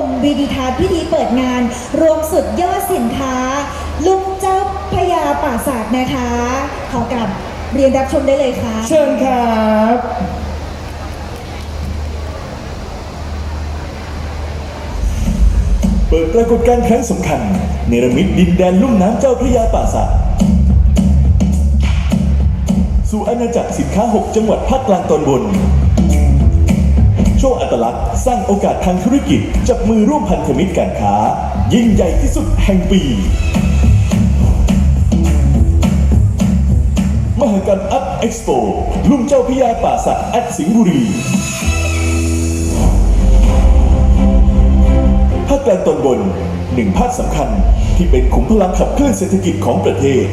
มวิดีทัศน์พิธีเปิดงาน รวมสุดยอดสินค้า ลุงเจ้าพญาป่าศาสตร์นะคะ ขอกลับเรียนรับชมได้เลยค่ะ เชิญครับเปิดปรากฏการณ์ครั้งสำคัญ เนรมิตดินแดนลุ่มน้ำเจ้าพระยาป่าสักสู่อาณาจักรสินค้า 6 จังหวัดภาคกลางตอนบน โชว์อัตลักษณ์ สร้างโอกาสทางธุรกิจ จับมือร่วมพันธมิตรการค้า ยิ่งใหญ่ที่สุดแห่งปี มหกรรมอัพเอ็กซ์โปลุ่มเจ้าพระยาป่าสักแอดสิงห์บุรีภาคกลางตอนบนหนึ่งภาคสำคัญที่เป็นขุมพลังขับเคลื่อนเศรษฐกิจของประเทศ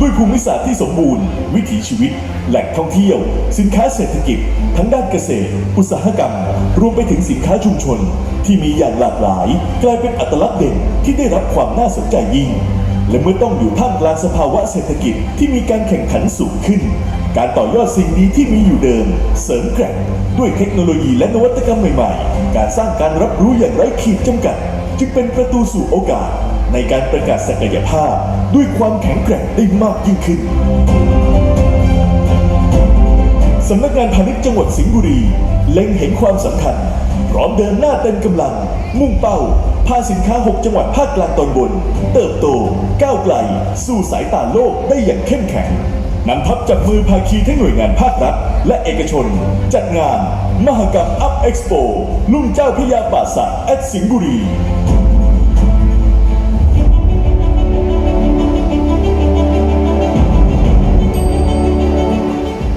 ด้วยภูมิศาสตร์ที่สมบูรณ์ วิถีชีวิต แหล่งท่องเที่ยว สินค้าเศรษฐกิจ ทั้งด้านเกษตร อุตสาหกรรม รวมไปถึงสินค้าชุมชน ที่มีอย่างหลากหลาย กลายเป็นอัตลักษณ์เด่นที่ได้รับความน่าสนใจยิ่ง และเมื่อต้องอยู่ท่ามกลางสภาวะเศรษฐกิจที่มีการแข่งขันสูงขึ้น การต่อยอดสิ่งดีที่มีอยู่เดิม เสริมแกร่งด้วยเทคโนโลยีและนวัตกรรมใหม่ๆ การสร้างการรับรู้อย่างไร้ขีดจำกัด จึงเป็นประตูสู่โอกาส ในการประกาศศักยภาพ ด้วยความแข็งแกร่งได้มากยิ่งขึ้นสำนักงานพาณิชย์จังหวัดสิงห์บุรี เล็งเห็นความสำคัญ พร้อมเดินหน้าเต็มกำลัง มุ่งเป้า พาสินค้า 6 จังหวัดภาคกลางตอนบน เติบโต ก้าวไกล สู่สายตาโลกได้อย่างเข้มแข็ง นำทัพจับมือภาคีทั้งหน่วยงานภาครัฐ และเอกชน จัดงาน มหกรรมอัพเอ็กซ์โปลุ่มเจ้าพยาป่าสักแอดสิงห์บุรี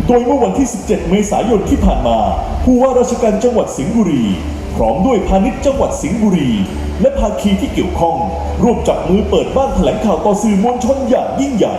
โดยเมื่อวันที่ 17 เมษายนที่ผ่านมา ผู้ว่าราชการจังหวัดสิงห์บุรี พร้อมด้วยพาณิชย์จังหวัดสิงห์บุรี และภาคีที่เกี่ยวข้อง ร่วมจับมือเปิดบ้านแถลงข่าวต่อสื่อมวลชนอย่างยิ่งใหญ่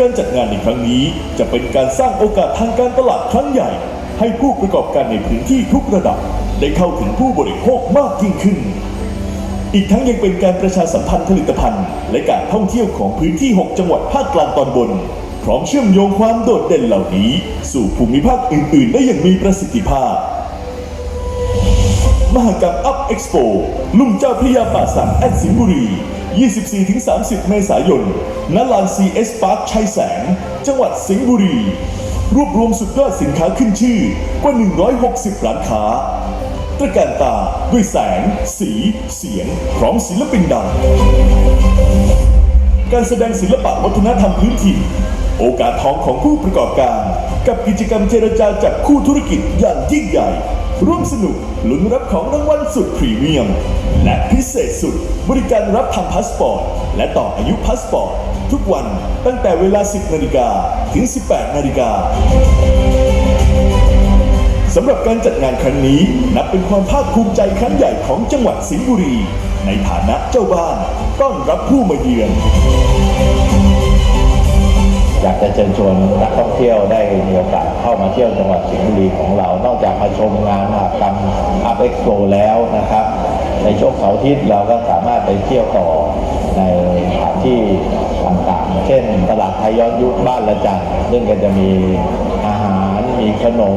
การจัดงานในครั้งนี้ จะเป็นการสร้างโอกาสทางการตลาดครั้งใหญ่ ให้ผู้ประกอบการในพื้นที่ทุกระดับ ได้เข้าถึงผู้บริโภคมากยิ่งขึ้น อีกทั้งยังเป็นการประชาสัมพันธ์ผลิตภัณฑ์ และการท่องเที่ยวของพื้นที่ 6 จังหวัดภาคกลางตอนบน พร้อมเชื่อมโยงความโดดเด่นเหล่านี้ สู่ภูมิภาคอื่น ๆ ได้อย่างมีประสิทธิภาพมหกรรมอัพเอ็กซ์โปลุ่มเจ้าพระยาป่าสักแอดสิงห์บุรี 24-30 เมษายน ณ ลาน CS Park ชัยแสง จังหวัดสิงห์บุรี รวบรวมสุดยอดสินค้าขึ้นชื่อกว่า 160 ร้านค้า ตระการตาด้วยแสง สี เสียง พร้อมศิลปินดัง การแสดงศิลปะวัฒนธรรมพื้นถิ่น โอกาสทองของผู้ประกอบการ กับกิจกรรมเจรจาจับคู่ธุรกิจอย่างยิ่งใหญ่ ร่วมสนุกลุ้นรับของรางวัลสุดพรีเมียม และพิเศษสุดบริการรับทำพาสปอร์ต และต่ออายุพาสปอร์ต ทุกวันตั้งแต่เวลา 10 นาฬิกาถึง 18 นาฬิกาสำหรับการจัดงานครั้งนี้ นับเป็นความภาคภูมิใจครั้งใหญ่ของจังหวัดสิงห์บุรี ในฐานะเจ้าบ้าน ต้อนรับผู้มาเยือน เชิญชวนนักท่องเที่ยวได้มีโอกาสเข้ามาเที่ยวจังหวัดสิงห์บุรีของเรา นอกจากมาชมงานมหกรรมอัพเอ็กโปแล้วนะครับ ในช่วงเสาร์อาทิตย์เราก็สามารถไปเที่ยวต่อในสถานที่ต่างๆ เช่น ตลาดไทยย้อนยุคบ้านละจันซึ่งก็จะมีอาหารมีขนม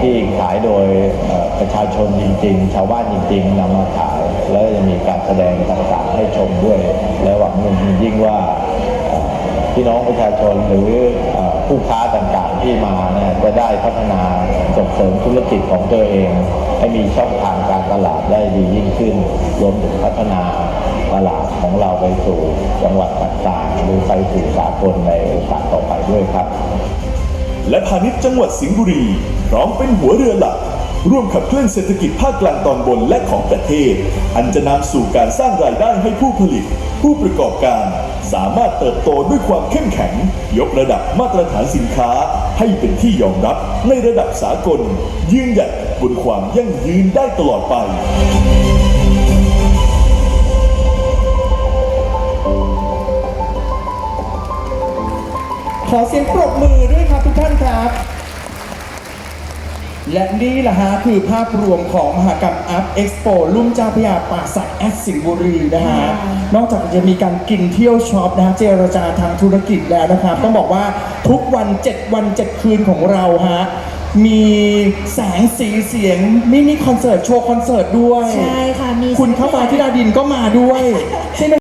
ที่ขายโดยประชาชนจริง ๆ ชาวบ้านจริง ๆนำมาขาย แล้วจะมีการแสดงต่างๆให้ชมด้วย และหวังยิ่งว่า พี่น้องประชาชนหรือผู้ค้าต่างๆที่มาเนี่ยจะได้พัฒนาส่งเสริมธุรกิจของตัวเอง ให้มีช่องทางการตลาดได้ดียิ่งขึ้น รวมถึงพัฒนาตลาดของเราไปสู่จังหวัดต่างๆหรือไปสู่สากลในโอกาสต่อไปด้วยครับ และพาณิชย์จังหวัดสิงห์บุรีพร้อมเป็นหัวเรือหลัก ร่วมขับเคลื่อนเศรษฐกิจภาคกลางตอนบนและของประเทศ อันจะนำสู่การสร้างรายได้ให้ผู้ผลิต ผู้ประกอบการ สามารถเติบโตด้วยความเข้มแข็ง ยกระดับมาตรฐานสินค้า ให้เป็นที่ยอมรับในระดับสากล ยืนหยัดบนความยั่งยืนได้ตลอดไปขอเสียงปรบมือด้วยครับทุกท่านครับ และนี่แหละฮะคือภาพรวมของมหกรรมอัพเอ็กซ์โปลุ่มเจ้าพระยาป่าสักแอดสิงห์บุรีนะฮะ นอกจากจะมีการกินเที่ยวช็อปนะฮะเจรจาทางธุรกิจแล้วนะครับ ต้องบอกว่าทุกวัน 7 วัน 7 คืนของเราฮะ มีแสงสีเสียงมินิคอนเสิร์ต โชว์คอนเสิร์ตด้วย ใช่ค่ะมีคุณเข้ามาที่ดาดินก็มาด้วยใช่ไหม